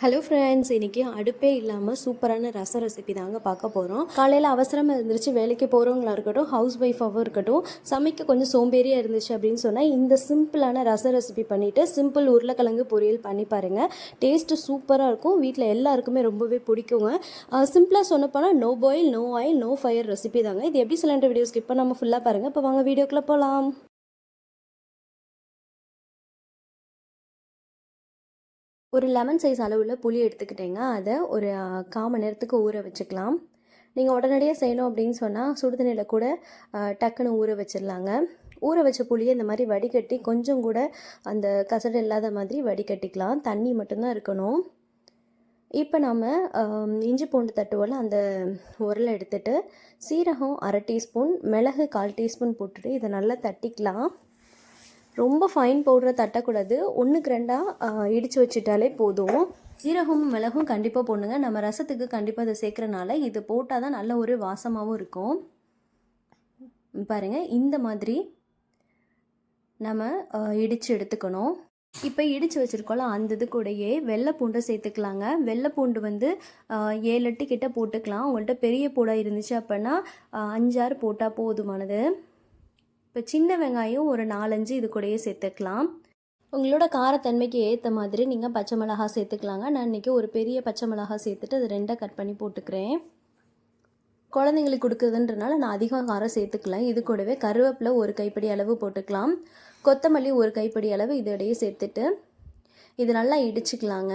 Hello friends இன்றைக்கி அடுப்பே இல்லாமல் சூப்பரான ரச ரெசிபி தாங்க பார்க்க போகிறோம் காலையில் அவசரமாக இருந்துச்சு வேலைக்கு போகிறவங்களா இருக்கட்டும் ஹவுஸ் ஒய்ஃபாகவும் இருக்கட்டும் சமைக்க கொஞ்சம் சோம்பேறியாக இருந்துச்சு அப்படின்னு சொன்னால் இந்த சிம்பிளான ரச ரெசிபி பண்ணிவிட்டு சிம்பிள் உருளைக்கிழங்கு பொரியல் பண்ணி பாருங்கள் டேஸ்ட்டு சூப்பராக இருக்கும். வீட்டில் எல்லாருக்குமே ரொம்பவே பிடிக்குங்க. சிம்பிளாக சொன்னப்போனால் no boil no oil no fire recipe தாங்க. இது எப்படி சிலண்டர் வீடியோ ஸ்கிப் பண்ணாமல் ஃபுல்லாக பாருங்கள் இப்போ வாங்க வீடியோக்குள்ளே போகலாம் ஒரு லெமன் சைஸ் அளவில் புளி எடுத்துக்கிட்டேங்க. அதை ஒரு கால் மணி நேரத்துக்கு ஊற வச்சுக்கலாம். நீங்கள் உடனடியாக செய்யணும் அப்படின்னு சொன்னால் சுடுதண்ணியில் கூட டக்குன்னு ஊற வச்சிடலாங்க. ஊற வச்ச புளியை இந்த மாதிரி வடிகட்டி கொஞ்சம் கூட அந்த கசடு இல்லாத மாதிரி வடிகட்டிக்கலாம். தண்ணி மட்டும்தான் இருக்கணும். இப்போ நம்ம இஞ்சி பூண்டு தட்டுவோல் அந்த உரலை எடுத்துட்டு சீரகம் அரை டீஸ்பூன் மிளகு கால் டீஸ்பூன் போட்டுட்டு இதை நல்லா தட்டிக்கலாம். ரொம்ப ஃபைன் பவுடரை தட்டக்கூடாது. ஒன்றுக்கு ரெண்டாக இடித்து வச்சிட்டாலே போதும். சீரகமும் மிளகும் கண்டிப்பாக போடணுங்க நம்ம ரசத்துக்கு கண்டிப்பாக அதை சேர்க்குறனால இது போட்டால் தான் நல்ல ஒரு வாசமாகவும் இருக்கும். பாருங்கள் இந்த மாதிரி நம்ம இடித்து எடுத்துக்கணும். இப்போ இடித்து வச்சுருக்கோம்ல அந்த இது கூடயே வெள்ளை பூண்டை சேர்த்துக்கலாங்க. வெள்ளை பூண்டு வந்து ஏழு எட்டு கிட்ட போட்டுக்கலாம். உங்கள்கிட்ட பெரிய பூடாக இருந்துச்சு அப்படின்னா அஞ்சாறு போட்டால் போதுமானது. இப்போ சின்ன வெங்காயம் ஒரு நாலஞ்சு இது கூடயே சேர்த்துக்கலாம். உங்களோட காரத்தன்மைக்கு ஏற்ற மாதிரி நீங்கள் பச்சை மிளகா சேர்த்துக்கலாங்க. நான் இன்றைக்கி ஒரு பெரிய பச்சை மிளகா சேர்த்துட்டு அது ரெண்டாக கட் பண்ணி போட்டுக்கிறேன். குழந்தைங்களுக்கு கொடுக்குறதுன்றனால நான் அதிகம் காரம் சேர்த்துக்கலாம் இது கூடவே கருவேப்பிலை ஒரு கைப்பிடி அளவு போட்டுக்கலாம். கொத்தமல்லி ஒரு கைப்பிடி அளவு இதோடையே சேர்த்துட்டு இது நல்லா இடிச்சுக்கலாங்க.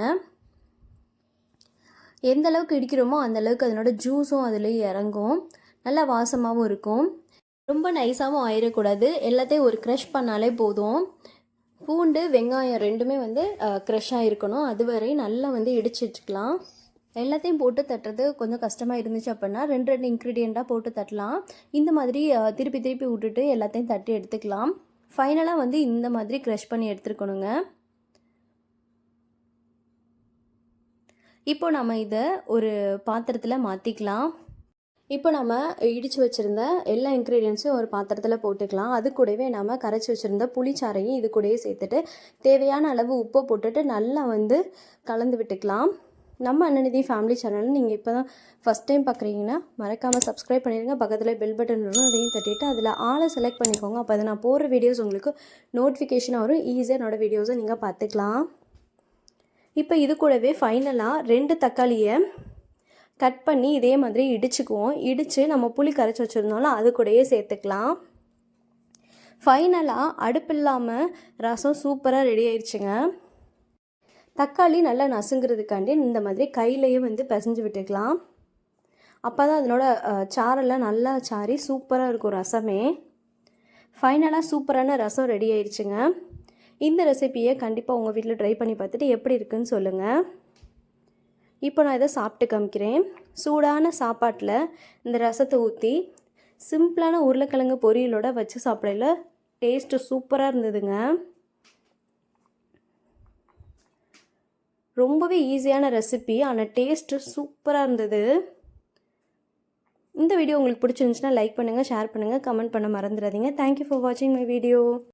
எந்த அளவுக்கு இடிக்கிறோமோ அந்த அளவுக்கு அதனோட ஜூஸும் அதில் இறங்கும். நல்லா வாசமாகவும் இருக்கும். ரொம்ப நைஸாகவும் ஆயிடக்கூடாது எல்லாத்தையும் ஒரு க்ரஷ் பண்ணாலே போதும். பூண்டு வெங்காயம் ரெண்டுமே வந்து க்ரஷ்ஷாக இருக்கணும் அதுவரை நல்லா வந்து இடிச்சிட்டுக்கலாம். எல்லாத்தையும் போட்டு தட்டுறது கொஞ்சம் கஷ்டமாக இருந்துச்சு அப்படின்னா ரெண்டு ரெண்டு இன்க்ரீடியண்ட்டாக போட்டு தட்டலாம். இந்த மாதிரி திருப்பி திருப்பி விட்டுட்டு எல்லாத்தையும் தட்டி எடுத்துக்கலாம். ஃபைனலாக வந்து இந்த மாதிரி க்ரஷ் பண்ணி எடுத்துருக்கணுங்க. இப்போ நம்ம இதை ஒரு பாத்திரத்தில் மாற்றிக்கலாம் இப்போ நம்ம இடித்து வச்சுருந்த எல்லா இன்க்ரீடியன்ஸையும் ஒரு பாத்திரத்தில் போட்டுக்கலாம். அது கூடவே நம்ம கரைச்சி வச்சுருந்த புளிச்சாறையும் இது கூடயே சேர்த்துட்டு தேவையான அளவு உப்பை போட்டுட்டு நல்லா வந்து கலந்து விட்டுக்கலாம். நம்ம அன்னநிதி ஃபேமிலி சேனல் நீங்கள் இப்போ தான் ஃபஸ்ட் டைம் பார்க்குறீங்கன்னா மறக்காமல் சப்ஸ்கிரைப் பண்ணிடுங்க பக்கத்தில் பெல் பட்டன் வரும் அதையும் தட்டிட்டு அதில் ஆளை செலக்ட் பண்ணிக்கோங்க. அப்போ அதை நான் போடுற வீடியோஸ் உங்களுக்கு நோட்டிஃபிகேஷனாக வரும். ஈஸியாக என்னோடய வீடியோஸை நீங்கள் பார்த்துக்கலாம். இப்போ இது கூடவே ஃபைனலாக ரெண்டு தக்காளியை கட் பண்ணி இதே மாதிரி இடிச்சுக்குவோம். இடித்து நம்ம புளி கரைச்சி வச்சுருந்தாலும் அது கூடயே சேர்த்துக்கலாம். ஃபைனலாக அடுப்பு இல்லாமல் ரசம் சூப்பராக ரெடி ஆயிடுச்சுங்க தக்காளி நல்லா நசுங்கிறதுக்காண்டி இந்த மாதிரி கையிலையே வந்து பிசைஞ்சு விட்டுக்கலாம். அப்போ தான் அதனோட சாரெல்லாம் நல்லா சாரி சூப்பராக இருக்கும் ரசமே. ஃபைனலாக சூப்பரான ரசம் ரெடி ஆயிடுச்சுங்க இந்த ரெசிபியை கண்டிப்பாக உங்கள் வீட்டில் ட்ரை பண்ணி பார்த்துட்டு எப்படி இருக்குன்னு சொல்லுங்கள் இப்போ நான் இதை சாப்பிட்டு காமிக்கிறேன். சூடான சாப்பாட்டில் இந்த ரசத்தை ஊற்றி சிம்பிளான உருளைக்கிழங்கு பொரியலோட வச்சு சாப்பிடல டேஸ்ட்டு சூப்பராக இருந்ததுங்க. ரொம்பவே ஈஸியான ரெசிபி ஆனால் டேஸ்ட்டு சூப்பராக இருந்தது. இந்த வீடியோ உங்களுக்கு பிடிச்சிருந்துச்சுன்னா லைக் பண்ணுங்கள் ஷேர் பண்ணுங்கள் கமெண்ட் பண்ண மறந்துடாதீங்க. தேங்க்யூ ஃபார் வாட்சிங் மை வீடியோ